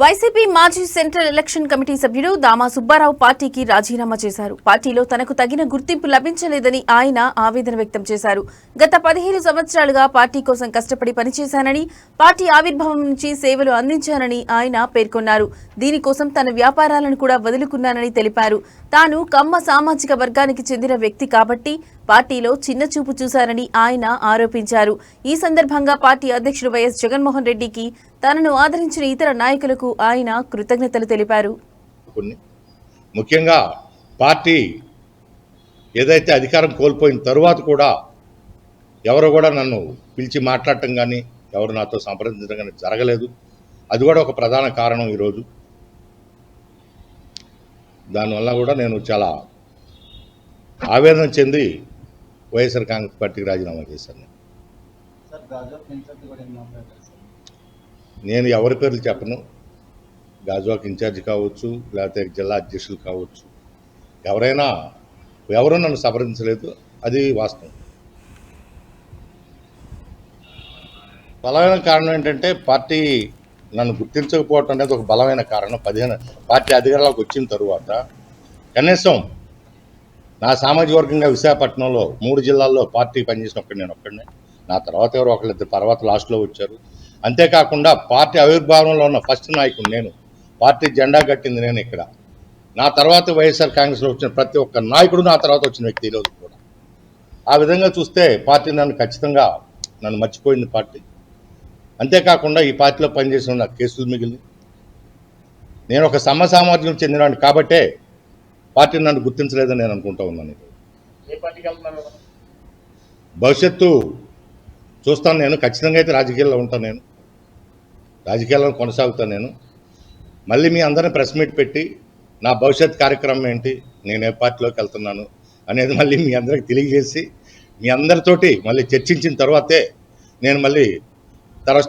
YCP మాజీ central election committee సభ్యుడు దామా సుబ్బారావు పార్టీకి రాజీనామా చేశారు. పార్టీలో తనకు తగిన గుర్తింపు లభించలేదని ఆయన ఆవేదన వ్యక్తం చేశారు. గత పదిహేను సంవత్సరాలుగా పార్టీ కోసం కష్టపడి పనిచేశానని పార్టీ ఆవిర్భావం నుంచి సేవలు అందించానని ఆయన పేర్కొన్నారు. దీనికోసం తన వ్యాపారాలను కూడా వదులుకున్నానని తెలిపారు. తాను కమ్మ సామాజిక వర్గానికి చెందిన వ్యక్తి కాబట్టి పార్టీలో చిన్న చూపు చూశారని ఆయన ఆరోపించారు. ఈ సందర్భంగా పార్టీ అధ్యక్షుడు వైఎస్ జగన్మోహన్ రెడ్డికి తనను ఆదరించిన ఇతర నాయకులకు ఆయన కృతజ్ఞతలు తెలిపారు. ముఖ్యంగా పార్టీ ఏదైతే అధికారం కోల్పోయిన తరువాత కూడా ఎవరు కూడా నన్ను పిలిచి మాట్లాడటం కానీ ఎవరు నాతో సంప్రదించడం కానీ జరగలేదు. అది కూడా ఒక ప్రధాన కారణం ఈరోజు. దానివల్ల కూడా నేను చాలా ఆవేదన చెంది వైఎస్ఆర్ కాంగ్రెస్ పార్టీకి రాజీనామా చేశాను సార్. నేను ఎవరి పేర్లు చెప్పను. గాజువాక్ ఇన్ఛార్జ్ కావచ్చు లేకపోతే జిల్లా అధ్యక్షులు కావచ్చు. ఎవరైనా ఎవరూ నన్ను సంప్రదించలేదు అది వాస్తవం. బలమైన కారణం ఏంటంటే పార్టీ నన్ను గుర్తించకపోవటం అనేది ఒక బలమైన కారణం. పదిహేను పార్టీ అధికారంలోకి వచ్చిన తరువాత కనీసం నా సామాజిక వర్గంగా విశాఖపట్నంలో మూడు జిల్లాల్లో పార్టీ పనిచేసిన ఒక్కడి నేను ఒక్కడినే. నా తర్వాత ఎవరు ఒకళ్ళిద్దరు తర్వాత లాస్ట్లో వచ్చారు. అంతేకాకుండా పార్టీ ఆవిర్భావంలో ఉన్న ఫస్ట్ నాయకుడు నేను. పార్టీ జెండా కట్టింది నేను ఇక్కడ. నా తర్వాత వైఎస్ఆర్ కాంగ్రెస్లో వచ్చిన ప్రతి ఒక్క నాయకుడు నా తర్వాత వచ్చిన వ్యక్తి ఈరోజు కూడా. ఆ విధంగా చూస్తే పార్టీ నన్ను ఖచ్చితంగా నన్ను మర్చిపోయింది పార్టీ. అంతేకాకుండా ఈ పార్టీలో పనిచేసిన కేసులు మిగిలి నేను ఒక సమసామర్థ్యం చెందినవాడిని కాబట్టే పార్టీ నన్ను గుర్తించలేదని నేను అనుకుంటా ఉన్నాను భవిష్యత్తు చూస్తాను నేను. ఖచ్చితంగా అయితే రాజకీయాల్లో ఉంటాను నేను. రాజకీయాల్లో కొనసాగుతాను నేను. మళ్ళీ మీ అందరిని ప్రెస్ మీట్ పెట్టి నా భవిష్యత్ కార్యక్రమం ఏంటి నేను ఏ పార్టీలోకి వెళ్తున్నాను అనేది మళ్ళీ మీ అందరికి తెలియజేసి మీ అందరితోటి మళ్ళీ చర్చించిన తర్వాతే నేను మళ్ళీ తర్వాత